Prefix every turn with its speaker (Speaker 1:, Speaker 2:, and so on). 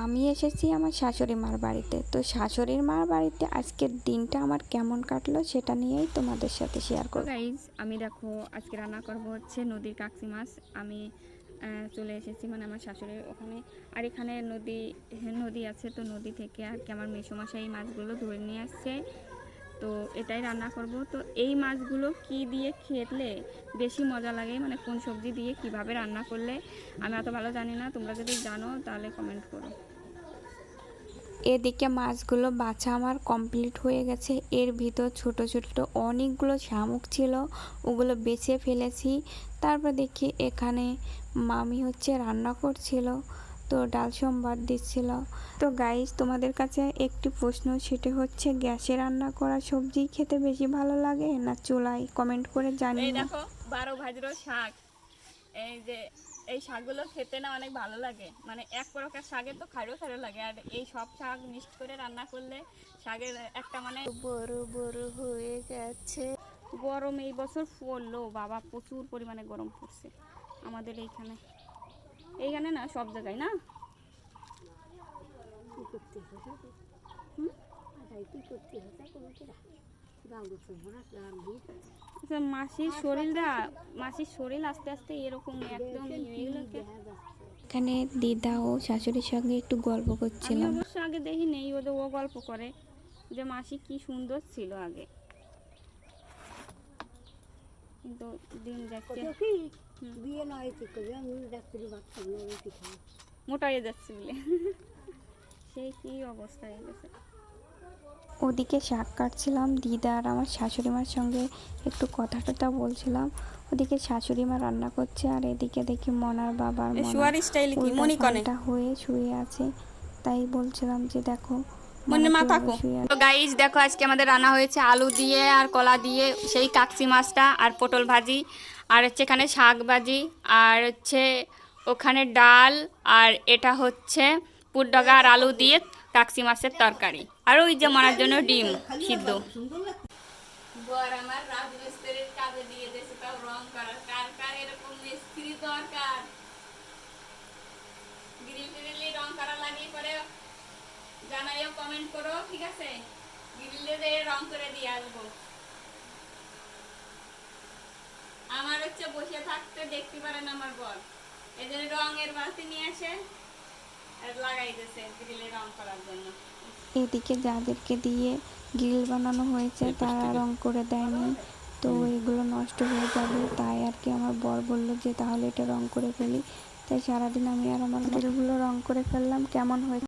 Speaker 1: আমি এসেছি আমার শাশুড়ি মার বাড়িতে। তো শাশুড়ির মার বাড়িতে আজকের দিনটা আমার কেমন কাটলো সেটা নিয়েই তোমাদের সাথে শেয়ার করব।
Speaker 2: গাইজ আমি দেখো আজকে রান্না করব হচ্ছে নদীর কাকসি মাছ। আমি চলে এসেছি মানে আমার শাশুড়ির ওখানে। আর এখানে নদী নদী আছে তো নদী থেকে আর কি আমার মেসোমশাই মাছগুলো ধরে নিয়ে আসছে। তো এটাই রান্না করব। তো এই মাছগুলো কি দিয়ে খেলে বেশি মজা লাগে? মানে কোন সবজি দিয়ে কীভাবে রান্না করলে? আমি অত ভালো জানি না। তোমরা যদি জানো তাহলে কমেন্ট করো।
Speaker 1: এদিকে মাছগুলো বাছা আমার কমপ্লিট হয়ে গেছে। এর ভিতর ছোট ছোট অনেকগুলো শামুক ছিল। ওগুলো বেছে ফেলেছি। তারপর দেখি এখানে মামি হচ্ছে রান্না করছিল। তো ডাল সম্বাদ দিচ্ছিল। তো গাইস তোমাদের কাছে একটি প্রশ্ন সেটা হচ্ছে গ্যাসে রান্না করা সবজি খেতে বেশি ভালো লাগে না চুলায়? কমেন্ট করে
Speaker 2: এই
Speaker 1: জানিয়ে
Speaker 2: দেখো বারো ভাজরো শাক। এই যে এই শাকগুলো খেতে না অনেক ভালো লাগে। মানে এক প্রকার শাকের তো খাইরো খাইরো লাগে। আর এই সব শাক মিক্সড করে রান্না করলে শাকের একটা মানে
Speaker 1: বড় বড় হয়ে গেছে।
Speaker 2: গরম এই বছর পড়ল। বাবা প্রচুর পরিমাণে গরম পড়ছে আমাদের এইখানে। এইখানে না সব জায়গায় না? আচ্ছা, মাসির শরীরটা মাসির শরীর আস্তে আস্তে এরকম একদম
Speaker 1: এখানে দিদা ও শাশুড়ির সঙ্গে একটু গল্প করছিলাম।
Speaker 2: অবশ্য আগে দেখি নেই ওদের ও গল্প করে যে মাসি কি সুন্দর ছিল আগে। কিন্তু দিন যাচ্ছে।
Speaker 3: বিয়ে নয় ঠিক করবে আমি ডাক্তারি
Speaker 2: মোটা হয়ে যাচ্ছে বলে সেই কি অবস্থা হয়ে গেছে।
Speaker 1: ওদিকে শাক কাটছিলাম দিদা আর আমার শাশুড়ি মার সঙ্গে একটু কথা টথা বলছিলাম। ওদিকে শাশুড়ি মা রান্না করছে আর এদিকে দেখি মনার বাবার
Speaker 2: স্টাইল
Speaker 1: হয়ে শুয়ে আছে। তাই বলছিলাম যে দেখো
Speaker 2: মনে মা থাকো। তো গাইজ দেখো আজকে আমাদের রান্না হয়েছে আলু দিয়ে আর কলা দিয়ে সেই কাকসি মাছটা আর পটল ভাজি। আর হচ্ছে এখানে শাক ভাজি আর হচ্ছে ওখানে ডাল, আর এটা হচ্ছে পুরডগা আর আলু দিয়ে কাকসি মাছের তরকারি। আর ওই যে মারার জন্য ডিম সিদ্ধ। জানাইও কমেন্ট করো, ঠিক আছে? গ্রিলে রং করে দিয়ে আসব আমার হচ্ছে বসে থাকতে দেখতে পারেন আমার বর। এই জন্য রঙের বালতি নিয়ে আসে আর লাগাই দিয়েছে গ্রিলে রং করার জন্য।
Speaker 1: এদিকে যাদেরকে দিয়ে গ্রিল বানানো হয়েছে তারা রং করে দেয়নি তো এগুলো নষ্ট হয়ে যাবে তাই আর কি আমার বর বলল যে তাহলে এটা রং করে ফেলি। তাই সারাদিন আমি আর আমার গ্রিলগুলো রং করে ফেললাম কেমন হয়েছে